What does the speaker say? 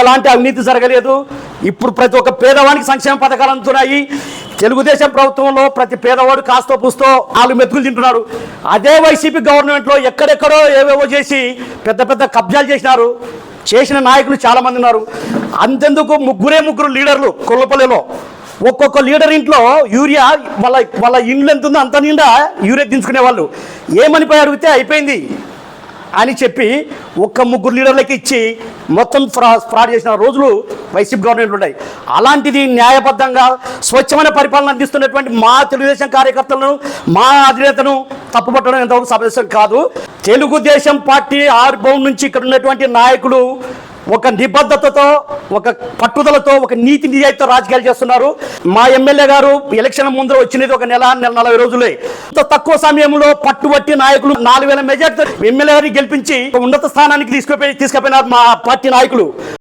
ఎలాంటి అవినీతి జరగలేదు. ఇప్పుడు ప్రతి ఒక్క పేదవానికి సంక్షేమ పథకాలు అందుతున్నాయి. తెలుగుదేశం ప్రభుత్వంలో ప్రతి పేదవాడు కాస్తో పూస్తో వాళ్ళు మెతుకులు తింటున్నారు. అదే వైసీపీ గవర్నమెంట్లో ఎక్కడెక్కడో ఏవేవో చేసి పెద్ద పెద్ద కబ్జాలు చేసినారు. చేసిన నాయకులు చాలామంది ఉన్నారు. అంతెందుకు ముగ్గురే ముగ్గురు లీడర్లు కొల్లపల్లిలో. ఒక్కొక్క లీడర్ ఇంట్లో యూరియా వాళ్ళ వాళ్ళ ఇండ్లు ఎంత ఉందో అంత నిండా యూరియా దించుకునే వాళ్ళు ఏమని పోయి అడిగితే అయిపోయింది. అని చెప్పి ఒక్క ముగ్గురు లీడర్లకి ఇచ్చి మొత్తం ఫ్రా ఫ్రాడ్ చేసిన రోజులు వైసీపీ గవర్నమెంట్ ఉన్నాయి. అలాంటిది న్యాయబద్ధంగా స్వచ్ఛమైన పరిపాలన అందిస్తున్నటువంటి మా తెలుగుదేశం కార్యకర్తలను మా అధినేతను తప్పుపట్టడం ఎంతవరకు సమస్య కాదు. తెలుగుదేశం పార్టీ ఆర్బౌండ్ నుంచి ఇక్కడ ఉన్నటువంటి నాయకులు ఒక నిబద్ధతతో ఒక పట్టుదలతో ఒక నీతి నిజాయితీతో రాజకీయాలు చేస్తున్నారు. మా ఎమ్మెల్యే గారు ఎలక్షన్ ముందర వచ్చినది ఒక నెల నెల నలభై రోజులే. ఇంత తక్కువ సమయంలో పట్టుబట్టి నాయకులు నాలుగు వేల మెజార్టీ ఎమ్మెల్యే గారిని గెలిపించి ఉన్నత స్థానానికి తీసుకుపోయి తీసుకుపోయినారు మా పార్టీ నాయకులు.